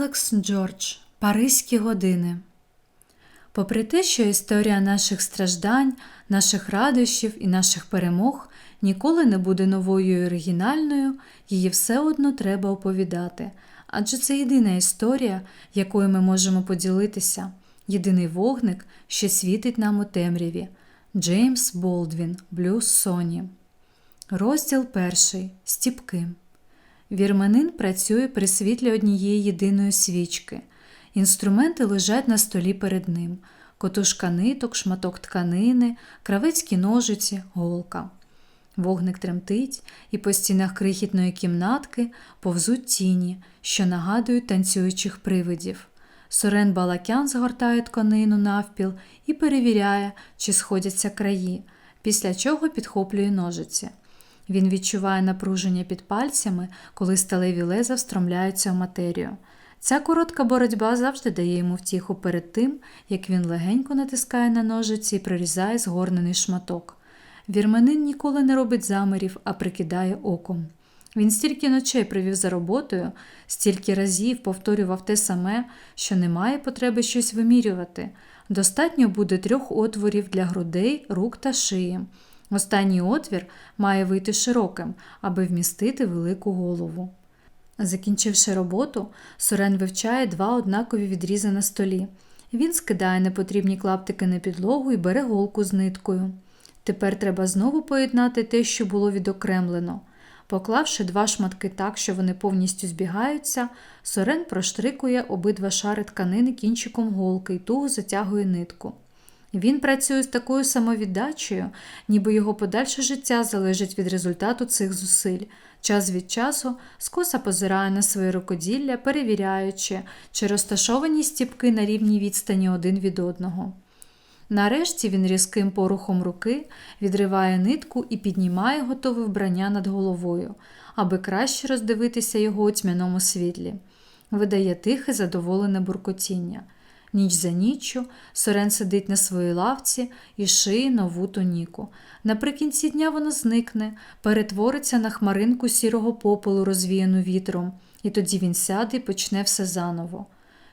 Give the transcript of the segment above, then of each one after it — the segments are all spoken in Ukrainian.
Алекс Джордж Паризькі години. Попри те, що історія наших страждань, наших радощів і наших перемог ніколи не буде новою і оригінальною, її все одно треба оповідати. Адже це єдина історія, якою ми можемо поділитися, єдиний вогник, що світить нам у темряві. Джеймс Болдвін, Блюз Соні. Розділ перший. Стіпки. Вірменин працює при світлі однієї єдиної свічки. Інструменти лежать на столі перед ним: котушка ниток, шматок тканини, кравецькі ножиці, голка. Вогник тремтить, і по стінах крихітної кімнатки повзуть тіні, що нагадують танцюючих привидів. Сорен Балакян згортає тканину навпіл і перевіряє, чи сходяться краї, після чого підхоплює ножиці. Він відчуває напруження під пальцями, коли сталеві леза встромляються в матерію. Ця коротка боротьба завжди дає йому втіху перед тим, як він легенько натискає на ножиці і прорізає згорнений шматок. Вірменин ніколи не робить замирів, а прикидає оком. Він стільки ночей провів за роботою, стільки разів повторював те саме, що немає потреби щось вимірювати. Достатньо буде трьох отворів для грудей, рук та шиї. Останній отвір має вийти широким, аби вмістити велику голову. Закінчивши роботу, Сорен вивчає два однакові відрізи на столі. Він скидає непотрібні клаптики на підлогу і бере голку з ниткою. Тепер треба знову поєднати те, що було відокремлено. Поклавши два шматки так, що вони повністю збігаються, Сорен проштрикує обидва шари тканини кінчиком голки і туго затягує нитку. Він працює з такою самовіддачею, ніби його подальше життя залежить від результату цих зусиль. Час від часу скоса позирає на своє рукоділля, перевіряючи, чи розташовані стіпки на рівній відстані один від одного. Нарешті він різким порухом руки відриває нитку і піднімає готове вбрання над головою, аби краще роздивитися його у тьмяному світлі. Видає тихе задоволене буркотіння. Ніч за ніччю Сорен сидить на своїй лавці і шиє нову тоніку. Наприкінці дня вона зникне, перетвориться на хмаринку сірого попелу, розвіяну вітром, і тоді він сяде і почне все заново.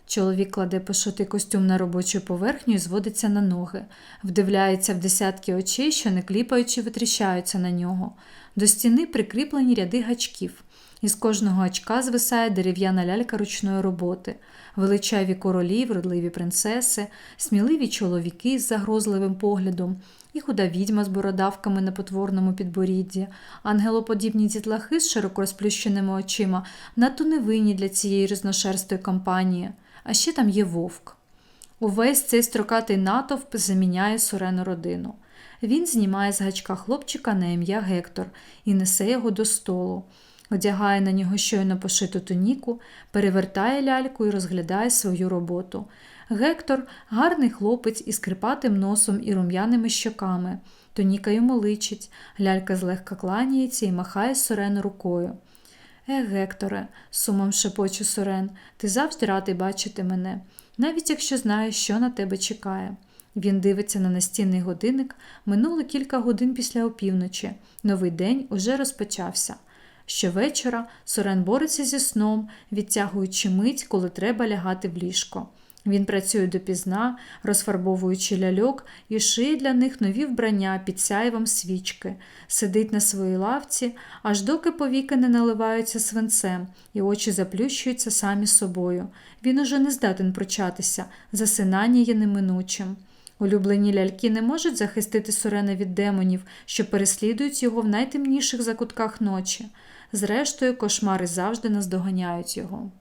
Чоловік кладе пошитий костюм на робочу поверхню і зводиться на ноги, вдивляється в десятки очей, що не кліпаючи, витріщаються на нього. До стіни прикріплені ряди гачків. Із кожного очка звисає дерев'яна лялька ручної роботи, величаві королі, вродливі принцеси, сміливі чоловіки з загрозливим поглядом, і худа відьма з бородавками на потворному підборідді, ангелоподібні дітлахи з широко розплющеними очима, надто невинні для цієї різношерстої компанії, а ще там є вовк. Увесь цей строкатий натовп заміняє сурену родину. Він знімає з гачка хлопчика на ім'я Гектор і несе його до столу одягає на нього щойно пошиту туніку, перевертає ляльку і розглядає свою роботу. Гектор гарний хлопець із крипатим носом і рум'яними щоками. Тоніка йому личить, лялька злегка кланяється і махає Сорен рукою. Е, Гекторе, сумом шепоче Сорен, ти завжди радий бачити мене, навіть якщо знаєш, що на тебе чекає. Він дивиться на настінний годинник, минуло кілька годин після опівночі. Новий день уже розпочався. Щовечора Сорен бореться зі сном, відтягуючи мить, коли треба лягати в ліжко. Він працює допізна, розфарбовуючи ляльок і шиє для них нові вбрання під сяйвом свічки, сидить на своїй лавці, аж доки повіки не наливаються свинцем, і очі заплющуються самі собою. Він уже не здатен прочатися, засинання є неминучим. Улюблені ляльки не можуть захистити Сорена від демонів, що переслідують його в найтемніших закутках ночі. Зрештою, кошмари завжди наздоганяють його.